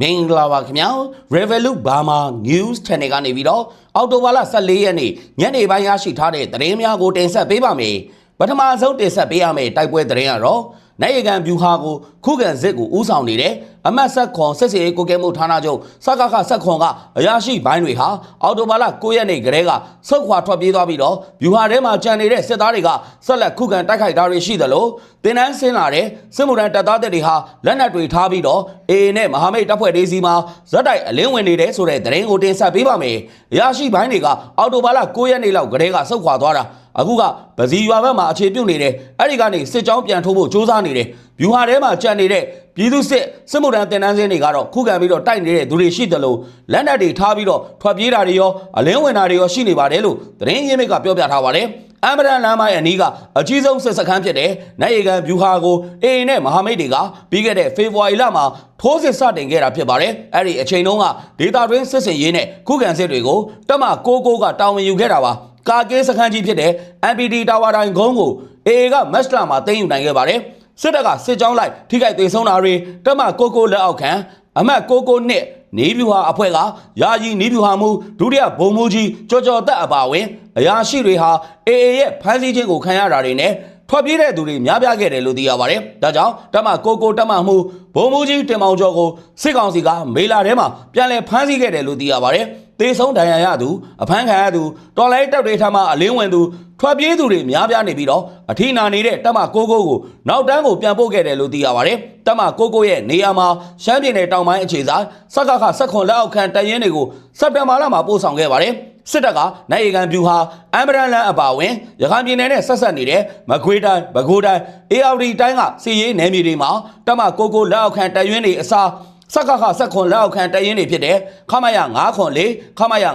မင်္ဂလာပါခင်ဗျာ Revolut Burma News Channel ကနေပြီးတော့အောက်တိုဘာလ14ရက်နေ့ညနေပိုင်းရရှိထားတဲ့သတင်းများကိုတင်ဆက်ပေးပါမယ်ပထမဆုံးတင်ဆက်ပေးရမယ့်တိုက်ပွဲသတင်းကတော့နိုင်ရကန်ဗျူဟာကိုခုခံစစ်ကိုဦးဆောင်နေတဲ့အမတ်ဆက်ခွန်စစ်စေးကိုကဲမှုဌာနချုပ်စကခဆက်ခွန်ကအရာရှိဘိုင်းတွေဟာအော်တိုဘာလ9ရက်နေ့ကတည်းကဆုတ်ခွာထွက်ပြေးသွားပြီးတော့ဗျူဟာထဲမှာကြံနေတဲ့စစ်သားတွေကဆက်လက်ခုခံတိုက်ခိုက်တာတွေရှိသလိုတင်နန်းဆင်းလာတဲ့စစ်မှုထမ်းတပ်သားတွေဟာလက်နက်တွေထားပြီးတော့အေအေနဲ့မဟာမိတ်တပ်ဖွဲ့တွေစီမှာဇက်တိုက်အလင်းဝင်နေတဲ့ဆိုတဲ့သတင်းကိုတင်ဆက်ပေးပါမယ်အရာရှိဘိုင်းတွေကအော်တိုဘာလ9ရက်နေ့လောက်ကတည်းကဆုတ်ခွာသွားတာအခုကပစီရွာဘက်မှာအခြေပြုတ်နေတယ်အဲ့ဒီကနေစစ်ကြောင်းပြန်ထိုးဖို့စ조사နေတယ်ဗျူဟာထဲမှာကြံနေတဲ့ ပြည်သူစစ်စစ်မှုထမ်းတင်နန်းစင်းတွေကတော့ခုခံပြီးတော့တိုက်နေတဲ့သူတွေရှိတယ်လို့လက်နက်တွေထားပြီးတော့ထွက်ပြေးတာတွေရောအလင်းဝင်တာတွေရောရှိနေပါတယ်လို့သတင်းရင်းမြစ်ကပြောပြထားပါတယ်အမ်ဘရန်လမ်းမရဲ့အနီးကအကြီးဆုံးစစ်စခန်းဖြစ်တဲ့နိုင်ရီကန်ဗျူဟာကိုအေအေနဲ့မဟာမိတ်တွေကပြီးခဲ့တဲ့ဖေဖော်ဝါရီလမှာထိုးစစ်စတင်ခဲ့တာဖြစ်ပါတယ်အဲ့ဒီအချိန်တုန်းကဒေတာတွင်းစစ်စင်ရေးနဲ့ခုခံစစ်တွေကိုတက်မ69ကတာဝန်ယူခဲ့တာပါကာကင်းစခန်းကြီးဖြစ်တဲ့ MPD တာဝါတိုင်းကုန်းကို AA ကမက်စတာမှာတင်ယူနိုင်ခဲ့ပါတယ် စစ်တပ်ကစစ်ကြောင်းလိုက်ထိခိုက်ဒေဆုံးတာတွေတက်မ69လက်အောက်ခံအမတ်69နှစ်နေပြူဟာအဖွဲ့ကယာယီနေပြူဟာမူဒုတိယဘုံမူကြီးကြော်ကြော်တက်အပါဝင်အရာရှိတွေဟာ AA ရဲ့ဖမ်းဆီးခြင်းကိုခံရတာတွေနဲ့ထွက်ပြေးတဲ့သူတွေများပြားခဲ့တယ်လို့သိရပါတယ်။ဒါကြောင့်တမကိုကိုတမမှုဘုံမူကြီးတင်မောင်ကျော်ကိုစစ်ကောင်စီကမေလာထဲမှာပြန်လည်ဖမ်းဆီးခဲ့တယ်လို့သိရပါတယ်။ တေဆုံးဒဏ်ရာရသူအဖမ်းခံရသူတော်လိုင်းတပ်တွေထမှအလင်းဝင်သူထွက်ပြေးသူတွေများပြားနေပြီးတော့အထီးနာနေတဲ့တမကိုကိုကိုနောက်တန်းကိုပြန်ပို့ခဲ့တယ်လို့သိရပါတယ်။တမကိုကိုရဲ့နေရာမှာရှမ်းပြည်နယ်တောင်ပိုင်းအခြေဆိုင်စက္ကခဆက်ခွန်လက်အောက်ခံတရင်တွေကိုစက်တင်ဘာလမှာပို့ဆောင်ခဲ့ပါတယ်။စစ်တပ်ကနိုင်ရီကန်ဗျူဟာအမ်ဘရန်လန်အပါဝင်ရခိုင်ပြည်နယ်နဲ့ဆက်ဆက်နေတဲ့မကွေးတိုင်းပဲခူးတိုင်းအေအော်ဒီတိုင်းကစီရေးနယ်မြေတွေမှာတမကိုကိုလက်အောက်ခံတရွင်းတွေအစား စက္ကခဆက်ခွန်လက်အောက်ခံတရင်တွေဖြစ်တဲ့ခမရ9ခွန်4ခမရ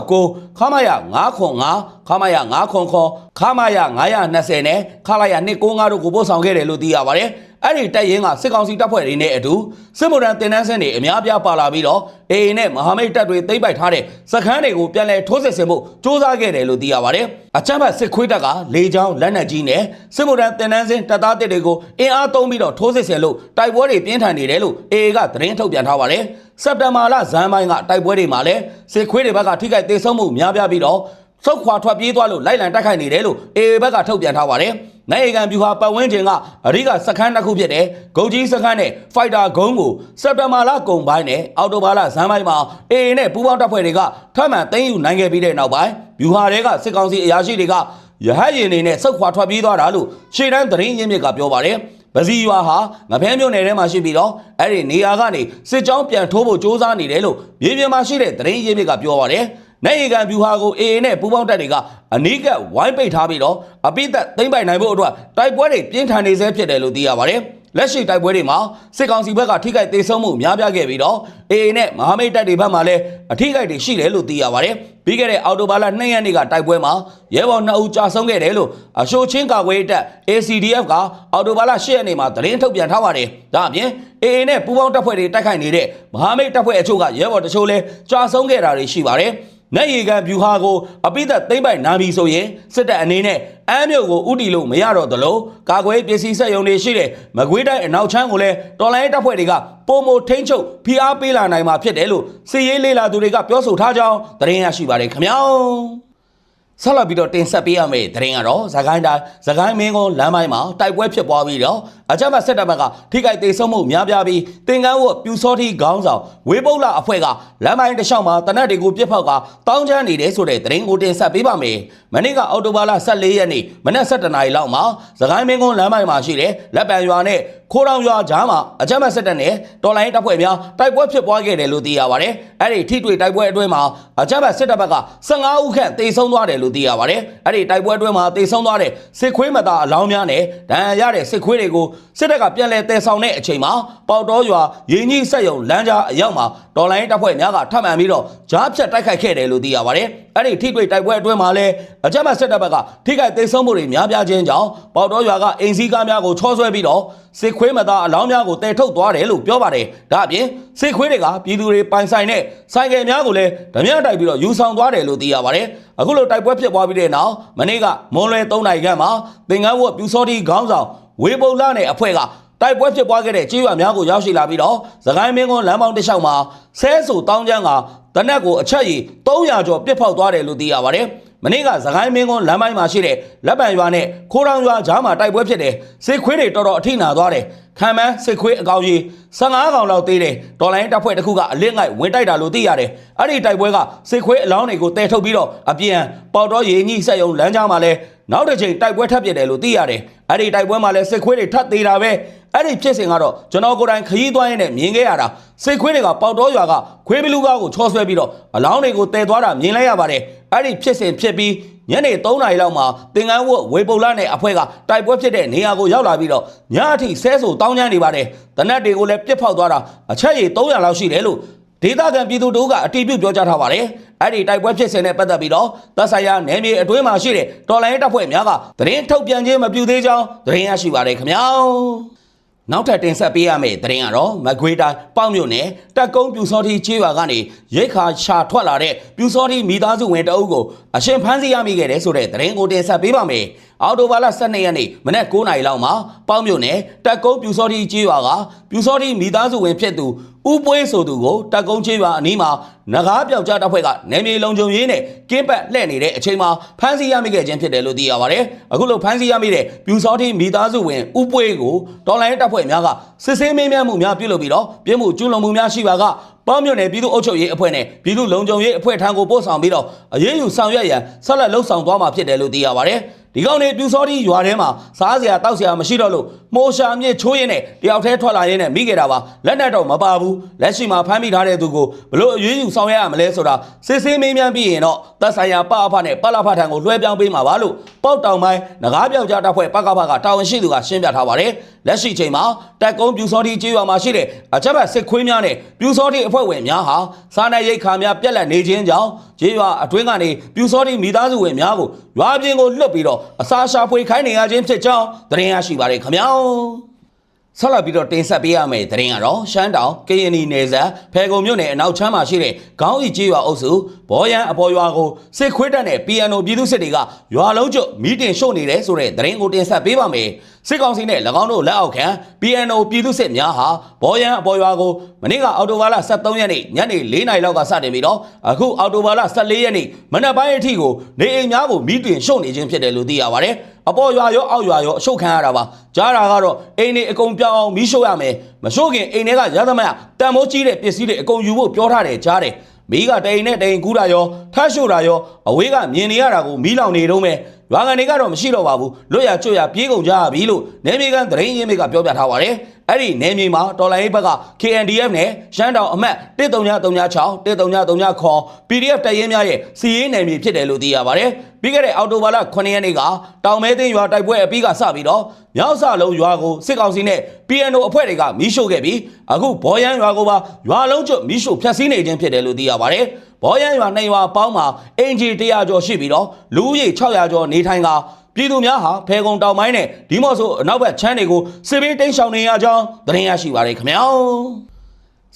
969ခမရ9ခွန်5ခမရ9ခွန်ခွန်ခမရ920နဲ့ခလာရ295တို့ကိုပို့ဆောင်ခဲ့တယ်လို့သိရပါတယ် အဲ့ဒီတပ်ရင်းကစစ်ကောင်စီတပ်ဖွဲ့တွေနဲ့အတူစစ်မှုထမ်းတင်နန်းစင်းတွေအများပြားပါလာပြီးတော့အေအေနဲ့မဟာမိတ်တပ်တွေသိမ်းပိုက်ထားတဲ့စခန်းတွေကိုပြန်လည်ထိုးစစ်ဆင်ဖို့စ조사ခဲ့တယ်လို့သိရပါတယ်အချမ်းဘတ်စစ်ခွေးတပ်ကလေကြောင်းလက်နက်ကြီးနဲ့စစ်မှုထမ်းတင်နန်းစင်းတပ်သားတစ်တွေကိုအင်အားသုံးပြီးတော့ထိုးစစ်ဆင်လို့တိုက်ပွဲတွေပြင်းထန်နေတယ်လို့အေအေကသတင်းထုတ်ပြန်ထားပါတယ်စက်တင်ဘာလဇန်ပိုင်းကတိုက်ပွဲတွေမှာလည်းစစ်ခွေးတွေဘက်ကထိခိုက်ဒေဆုံးမှုများပြားပြီးတော့စုတ်ခွာထွက်ပြေးသွားလို့လိုက်လံတိုက်ခိုက်နေတယ်လို့အေအေဘက်ကထုတ်ပြန်ထားပါတယ်။ နိုင်ကန်ဗျူဟာပတ်ဝန်းကျင်ကအရိကစခန်းတစ်ခုဖြစ်တဲ့ဂုတ်ကြီးစခန်းနဲ့ဖိုက်တာဂုံးကိုစက်တဘာလကုန်ပိုင်းနဲ့အောက်တိုဘာလဇန်ပိုင်းမှာအေအေနဲ့ပူးပေါင်းတပ်ဖွဲ့တွေကထပ်မံသိမ်းယူနိုင်ခဲ့ပြီးတဲ့နောက်ပိုင်းဗျူဟာတွေကစစ်ကောင်စီအရာရှိတွေကရဟတ်ရင်တွေနဲ့စုတ်ခွာထွက်ပြေးသွားတာလို့ရှေ့တန်းသတင်းရင်းမြစ်ကပြောပါတယ်။ပစီရွာဟာငဖဲမြို့နယ်ထဲမှာရှိပြီးတော့အဲ့ဒီနေရာကနေစစ်ကြောင်းပြန်ထိုးဖို့စ조사နေတယ်လို့မြေပြင်မှာရှိတဲ့သတင်းရင်းမြစ်ကပြောပါတယ်။ နိုင်ရီကန်ဗျူဟာကိုအေအေနဲ့ပူးပေါင်းတပ်တွေကအနီးကပ်ဝိုင်းပိတ်ထားပြီးတော့အပိသက်သိမ့်ပိုင်နိုင်ဖို့အတွက်တိုက်ပွဲတွေပြင်းထန်နေဆဲဖြစ်တယ်လို့သိရပါတယ်။လက်ရှိတိုက်ပွဲတွေမှာစစ်ကောင်စီဘက်ကထိခိုက်သေးဆုံးမှုများပြားခဲ့ပြီးတော့အေအေနဲ့မဟာမိတ်တပ်တွေဘက်မှလည်းအထိခိုက်တွေရှိတယ်လို့သိရပါတယ်။ပြီးခဲ့တဲ့အော်တိုဘာလ2ရက်နေ့ကတိုက်ပွဲမှာရဲဘော်2ဦးကြာဆုံးခဲ့တယ်လို့အရှိုချင်းကာကွယ်တပ် ACDF ကအော်တိုဘာလ10ရက်နေ့မှာသတင်းထုတ်ပြန်ထားပါတယ်။ဒါအပြင်အေအေနဲ့ပူးပေါင်းတပ်ဖွဲ့တွေတိုက်ခိုက်နေတဲ့မဟာမိတ်တပ်ဖွဲ့အချို့ကရဲဘော်တချို့လည်းကြာဆုံးခဲ့တာတွေရှိပါတယ်။ နိုင်ရီကန်ဗျူဟာကိုအပိသက်သိမ့်ပိုက်နာပြီဆိုရင်စစ်တပ်အနေနဲ့အမ်းမြို့ကိုဥတီလို့မရတော့သလိုကာကွယ်ပစ္စည်းဆက်ယုံတွေရှိတဲ့မကွေးတိုင်းအနောက်ချမ်းကိုလည်းတော်လိုင်းတပ်ဖွဲ့တွေကပုံမထိန်ချုပ်ဖိအားပေးလာနိုင်မှာဖြစ်တယ်လို့စီရေးလေးလာသူတွေကပြောဆိုထားကြောင်းသတင်းရရှိပါတယ်ခင်ဗျာဆက်လက်ပြီးတော့တင်ဆက်ပေးရမယ့်သတင်းကတော့ဇကိုင်းတိုင်းဇကိုင်းမင်းကုန်းလမ်းပိုင်းမှာတိုက်ပွဲဖြစ်ပွားပြီးတော့ အကြမ်းဖက်စစ်တပ်ဘက်ကထိခိုက်ဒေဆုံးမှုများပြားပြီးတင်ကန်းဝတ်ပြူစောတိခေါင်းဆောင်ဝေပုတ်လာအဖွဲ့ကလမ်းပိုင်းတစ်လျှောက်မှာတနက်တွေကိုပြစ်ဖောက်ကတောင်းချမ်းနေတယ်ဆိုတဲ့သတင်းကိုတင်ဆက်ပေးပါမယ်။မနေ့ကအောက်တိုဘာလ14ရက်နေ့မနက်7:00နာရီလောက်မှာဇကိုင်းမင်းကုန်းလမ်းပိုင်းမှာရှိတဲ့လက်ပံရွာနဲ့ခိုးတောင်ရွာကြားမှာအကြမ်းဖက်စစ်တပ်နဲ့တော်လိုင်းတပ်ဖွဲ့များတိုက်ပွဲဖြစ်ပွားခဲ့တယ်လို့သိရပါတယ်။အဲ့ဒီထိတွေ့တိုက်ပွဲအတွင်းမှာအကြမ်းဖက်စစ်တပ်ဘက်က15ဦးခန့်တေဆုံးသွားတယ်လို့သိရပါတယ်။အဲ့ဒီတိုက်ပွဲအတွင်းမှာတေဆုံးသွားတဲ့စစ်ခွေးမသားအလောင်းများနဲ့ဒဏ်ရာရတဲ့စစ်ခွေးတွေကိုစစ်တပ်ကပြန်လည်တည်ဆောင်တဲ့အချိန်မှာပေါတော်ရွာရင်းကြီးဆက်ယုံလမ်းကြားအရောက်မှာတော်လိုင်းတပ်ဖွဲ့များကထပ်မံပြီးတော့ကြားဖြတ်တိုက်ခိုက်ခဲ့တယ်လို့သိရပါတယ်။အဲ့ဒီထိတွေ့တိုက်ပွဲအတွင်းမှာလည်းအကြမ်းဖက်စစ်တပ်ဘက်ကထိခိုက်ဒေဆုံးမှုတွေများပြားခြင်းကြောင့်ပေါတော်ရွာကအိမ်စည်းကားများကိုချောဆွဲပြီးတော့စစ်ခွေးမသားအလောင်းများကိုတည်ထုတ်သွားတယ်လို့ပြောပါတယ်။ဒါအပြင်စစ်ခွေးတွေကပြည်သူတွေပိုင်ဆိုင်တဲ့ဆိုင်ကယ်များကိုလည်းဓမြတိုက်ပြီးတော့ယူဆောင်သွားတယ်လို့သိရပါတယ်။အခုလိုတိုက်ပွဲဖြစ်ပွားပြီးတဲ့နောက်မနေ့ကမွန်လွယ်3နိုင်ခန့်မှာသင်္ကန်းဝတ်ပြူစောတိခေါင်းဆောင် ဝေပုလနဲ့အဖွဲ့ကတိုက်ပွဲဖြစ်ပွားခဲ့တဲ့ကြေးရွာများကိုရောက်ရှိလာပြီးတော့သခိုင်းမင်းကွန်းလမ်းပေါင်းတစ်လျှောက်မှာဆဲဆူတောင်းကျမ်းကတနက်ကိုအချက်ရည်300ကျော်ပြစ်ဖောက်သွားတယ်လို့သိရပါတယ်။မနေ့ကသခိုင်းမင်းကွန်းလမ်းပိုင်းမှာရှိတဲ့လက်ပံရွာနဲ့ခိုးတောင်ရွာကြားမှာတိုက်ပွဲဖြစ်တယ်။စစ်ခွေးတွေတော်တော်အထိနာသွားတယ်။ခံမန်းစစ်ခွေးအကောင်ကြီး15ကောင်လောက်သေးတယ်။တော်လိုင်းတပ်ဖွဲ့တစ်ခုကအလစ်ငိုက်ဝင်တိုက်တာလို့သိရတယ်။အဲ့ဒီတိုက်ပွဲကစစ်ခွေးအလောင်းတွေကိုတဲထုတ်ပြီးတော့အပြန်ပေါတော်ရည်ညှိဆက်ယုံလမ်းကြားမှာလဲ နောက်တစ်ချိန်တိုက်ပွဲထပ်ဖြစ်တယ်လို့သိရတယ်။အဲ့ဒီတိုက်ပွဲမှာလဲစစ်ခွေးတွေထပ်သေးတာပဲ။အဲ့ဒီဖြစ်စဉ်ကတော့ကျွန်တော်ကိုယ်တိုင်ခရီးသွားရင်းနဲ့မြင်ခဲ့ရတာစစ်ခွေးတွေကပေါတော်ရွာကခွေးဘလူးကားကိုချောဆွဲပြီးတော့အလောင်းတွေကိုတဲသွားတာမြင်လိုက်ရပါတယ်။အဲ့ဒီဖြစ်စဉ်ဖြစ်ပြီးညနေ3နာရီလောက်မှာတင်ကန်းဝတ်ဝေပုလနဲ့အဖွဲ့ကတိုက်ပွဲဖြစ်တဲ့နေရာကိုရောက်လာပြီးတော့ညအထိဆဲဆူတောင်းကျမ်းနေပါတယ်။တနက်တွေကိုလည်းပြစ်ဖောက်သွားတာအချက်ရည်300လောက်ရှိတယ်လို့ ဒေသခံပြည်သူတို့ကအတီးပြုတ်ပြောကြားထားပါတယ်။အဲ့ဒီတိုက်ပွဲဖြစ်စဉ်နဲ့ပတ်သက်ပြီးတော့သက်ဆိုင်ရာနယ်မြေအတွင်းမှာရှိတဲ့တော်လိုင်းတပ်ဖွဲ့များကသတင်းထုတ်ပြန်ခြင်းမပြုသေးကြောင်းသတင်းရရှိပါတယ်ခင်ဗျာ။နောက်ထပ်တင်ဆက်ပေးရမယ့်သတင်းကတော့မကွေးတိုင်းပေါ့မြို့နယ်တက်ကုန်းပြူစောတိချေးရွာကနေရိတ်ခါရှာထွက်လာတဲ့ပြူစောတိမိသားစုဝင်တအုပ်ကိုအရှင်ဖမ်းဆီးရမိခဲ့တဲ့ဆိုတဲ့သတင်းကိုတင်ဆက်ပေးပါမယ်။ အော်တိုဘာလ12ရက်နေ့မနက်9:00နာရီလောက်မှာပေါ့မြို့နယ်တက်ကုန်းပြူစောတိချေးရွာကပြူစောတိမိသားစုဝင်ဖြစ်သူဦးပွေးဆိုသူကိုတက်ကုန်းချေးရွာအနီးမှာနဂါးပြောက်ကြားတပ်ဖွဲ့ကနေမြေလုံခြုံရေးနဲ့ကင်းပတ်လှည့်နေတဲ့အချိန်မှာဖမ်းဆီးရမိခဲ့ခြင်းဖြစ်တယ်လို့သိရပါတယ်။အခုလိုဖမ်းဆီးရမိတဲ့ပြူစောတိမိသားစုဝင်ဦးပွေးကိုတော်လိုင်းတပ်ဖွဲ့များကစစ်ဆေးမေးမြန်းမှုများပြုလုပ်ပြီးတော့ပြစ်မှုကျူးလွန်မှုများရှိပါကပေါင်းမြို့နယ်ပြည်သူ့အုပ်ချုပ်ရေးအဖွဲ့နဲ့ပြည်သူ့လုံခြုံရေးအဖွဲ့ထံကိုပို့ဆောင်ပြီးတော့အရေးယူဆောင်ရွက်ရန်ဆက်လက်လှုပ်ဆောင်သွားမှာဖြစ်တယ်လို့သိရပါတယ်။ ဒီကောင်နေပြူစောတိရွာထဲမှာစားစရာတောက်စရာမရှိတော့လို့မိုးရှာအမြင့်ချိုးရင်းနဲ့တယောက်တည်းထွက်လာရင်းနဲ့မိခဲ့တာပါလက်နက်တော့မပါဘူးလက်ရှိမှာဖမ်းမိထားတဲ့သူကိုဘလို့အရေးယူဆောင်ရွက်ရမလဲဆိုတာစစ်ဆေးမေးမြန်းပြီးရင်တော့သက်ဆိုင်ရာပအဖနဲ့ပလဖထံကိုလွှဲပြောင်းပေးမှာပါလို့ပေါက်တောင်ပိုင်းငကားပြောက်ကြားတပ်ဖွဲ့ပကဖကတာဝန်ရှိသူကရှင်းပြထားပါတယ်လက်ရှိချိန်မှာတက်ကုန်းပြူစောတိကျေးရွာမှာရှိတဲ့အချက်ဘက်စစ်ခွေးများနဲ့ပြူစောတိအဖွဲ့ဝင်များဟာစားနပ်ရိက္ခာများပြက်လက်နေခြင်းကြောင့် ကျေးရွာအတွင်းကနေပြူစောတိမိသားစုဝင်များကိုရွာပြင်ကိုလွတ်ပြီးတော့အစာရှာဖွေခိုင်းနေရခြင်းဖြစ်ကြောင်းသတင်းရရှိပါတယ်ခင်ဗျာဆက်လက်ပြီးတော့တင်ဆက်ပေးရမယ့်သတင်းကတော့ရှမ်းတောင်ကရင်နီနယ်စပ်ဖဲကုံမြို့နယ်အနောက်ချမ်းမှာရှိတဲ့ခေါင်းဤကျေးရွာအုပ်စုဘောရန်အပေါ်ရွာကိုစစ်ခွေးတပ်နဲ့ PNO ပြည်သူစစ်တွေကရွာလုံးကျွတ်မီးတင်ရှို့နေတယ်ဆိုတဲ့သတင်းကိုတင်ဆက်ပေးပါမယ်စစ်ကောင်စီနဲ့၎င်းတို့လက်အောက်ခံ PNO ပြည်သူစစ်များဟာဘောရန်အပေါ်ရွာကိုမနေ့ကအော်တိုဘာလ23ရက်နေ့ညနေ4နာရီလောက်ကစတင်ပြီးတော့အခုအော်တိုဘာလ14ရက်နေ့မနက်ပိုင်းအထိကိုနေအိမ်များကိုမီးတင်ရှို့နေခြင်းဖြစ်တယ်လို့သိရပါတယ်အပေါ်ရွာရောအောက်ရွာရောအရှုတ်ခံရတာပါကြားတာကတော့အိမ်တွေအကုန်ပြောင်းအောင်မီးရှို့ရမယ်မရှို့ခင်အိမ်တွေကရသမျှတန်မိုးကြီးတဲ့ပစ္စည်းတွေအကုန်ယူဖို့ပြောထားတယ်ကြားတယ်မီးကတိန်နဲ့တိန်ကူးတာရောထပ်ရှို့တာရောအဝေးကမြင်နေရတာကိုမီးလောင်နေတော့မယ် ရွာကန်တွေကတော့မရှိတော့ပါဘူးလွတ်ရကျွတ်ရပြေးကုန်ကြရပြီလို့နေမြေကန်သတင်းရင်းမြစ်ကပြောပြထားပါတယ်အဲ့ဒီနေမြေမှာတော်လိုင်းဘက်က KNDF နဲ့ရှမ်းတောင်အမတ်13336 13339ခေါ် PDF တရင်များရဲ့စီရေးနယ်မြေဖြစ်တယ်လို့သိရပါတယ်ပြီးခဲ့တဲ့အောက်တိုဘာလ9ရက်နေ့ကတောင်မဲသိန်းရွာတိုက်ပွဲအပြီးကစပြီးတော့မြောက်စလုံးရွာကိုစစ်ကောင်စီနဲ့ PNO အဖွဲ့တွေကမီးရှို့ခဲ့ပြီးအခုဘော်ရန်ရွာကိုပါရွာလုံးကျွတ်မီးရှို့ဖျက်ဆီးနေခြင်းဖြစ်တယ်လို့သိရပါတယ် ဘော်ရန်ရွာနှစ်ရွာပေါင်းမှာအင်ဂျီ100ကျော်ရှိပြီးတော့လူဦးရေ600ကျော်နေထိုင်ကပြည်သူများဟာဖဲကုံတောင်ပိုင်းနဲ့ဒီမော့ဆိုအနောက်ဘက်ချမ်းတွေကိုစစ်ဘေးတိမ်းရှောင်နေရကြောင်းသတင်းရရှိပါရခင်ဗျာ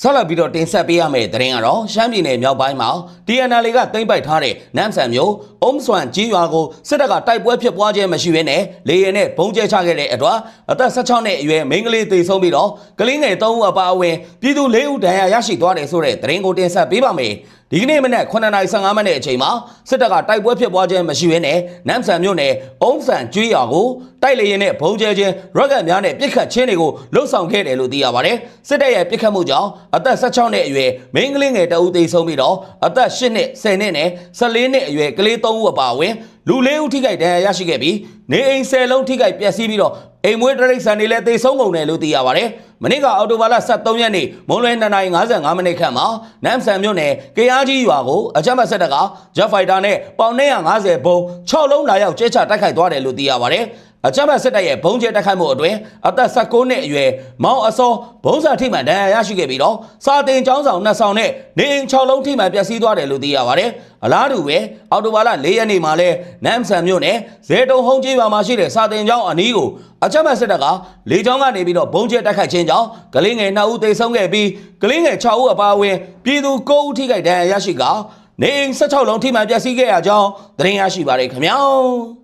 ဆက်လက်ပြီးတော့တင်ဆက်ပေးရမယ့်သတင်းကတော့ရှမ်းပြည်နယ်မြောက်ပိုင်းမှာ TNL ကတင်ပိုက်ထားတဲ့နမ်ဆန်မျိုးအုံးဆွမ်ကြီးရွာကိုစစ်တပ်ကတိုက်ပွဲဖြစ်ပွားခြင်းမရှိဘဲနဲ့လေရင်နဲ့ဘုံကျဲချခဲ့တဲ့အတွက်အသက်16နှစ်အရွယ်မိန်းကလေးသေဆုံးပြီးတော့ကလေးငယ်3ဦးအပါအဝင်ပြည်သူ4ဦးဒဏ်ရာရရှိသွားတယ်ဆိုတဲ့သတင်းကိုတင်ဆက်ပေးပါမယ် ဒီကနေ့မနက်9:15မိနစ်အချိန်မှာစစ်တပ်ကတိုက်ပွဲဖြစ်ပွားခြင်းမရှိဘဲနဲ့နမ်ဆန်မြို့နယ်အုံးဆန်ကျွေးရွာကိုတိုက်လေရင်နဲ့ဘုံကျဲခြင်းရော့ကတ်များနဲ့ပစ်ခတ်ခြင်းတွေကိုလှုပ်ဆောင်ခဲ့တယ်လို့သိရပါတယ်စစ်တပ်ရဲ့ပစ်ခတ်မှုကြောင့်အသက်16နှစ်အရွယ်မိန်းကလေးငယ်2ဦးသေဆုံးပြီးတော့အသက်8နှစ်10နှစ်နဲ့14နှစ်အရွယ်ကလေး3ဦးအပါအဝင်လူ၄ဦးထိခိုက်ဒဏ်ရာရရှိခဲ့ပြီးနေအိမ်10လုံးထိခိုက်ပျက်စီးပြီးတော့ အိမ်မွေးတရိတ်ဆန်တွေလည်းသေဆုံးကုန်တယ်လို့သိရပါတယ်မနေ့ကအော်တိုဘာလ23ရက်နေ့မွန်လွဲ2:55မိနစ်ခန့်မှာနမ်ဆန်မြို့နယ်ကရားကြီးရွာကိုအကြမ်းဖက်စစ်တပ်ကဂျက်ဖိုက်တာနဲ့ပေါင်250ဘုံ6လုံးလာရောက်ကျဲချတိုက်ခိုက်သွားတယ်လို့သိရပါတယ် အကြမ်းဖက်စစ်တပ်ရဲ့ဘုံကျဲတိုက်ခိုက်မှုအတွင်းအသက်16နှစ်အရွယ်မောင်အစောဘုံစာထိမှန်ဒဏ်ရာရရှိခဲ့ပြီးတော့စာတင်ကျောင်းဆောင်နှစ်ဆောင်နဲ့နေအိမ်6လုံးထိမှန်ပျက်စီးသွားတယ်လို့သိရပါတယ်အလားတူပဲအော်တိုဘာလ4ရက်နေ့မှာလဲနမ်ဆန်မြို့နယ်ဇေတုံဟုံးကြီးရွာမှာရှိတဲ့စာတင်ကျောင်းအနီးကိုအကြမ်းဖက်စစ်တပ်ကလေကြောင်းကနေပြီးတော့ဘုံကျဲတိုက်ခိုက်ခြင်းကြောင့်ကလေးငယ်2ဦးသေဆုံးခဲ့ပြီးကလေးငယ်6ဦးအပါအဝင်ပြည်သူ9ဦးထိခိုက်ဒဏ်ရာရရှိကာနေအိမ်16လုံးထိမှန်ပျက်စီးခဲ့ရကြောင်းသတင်းရရှိပါတယ်ခင်ဗျာ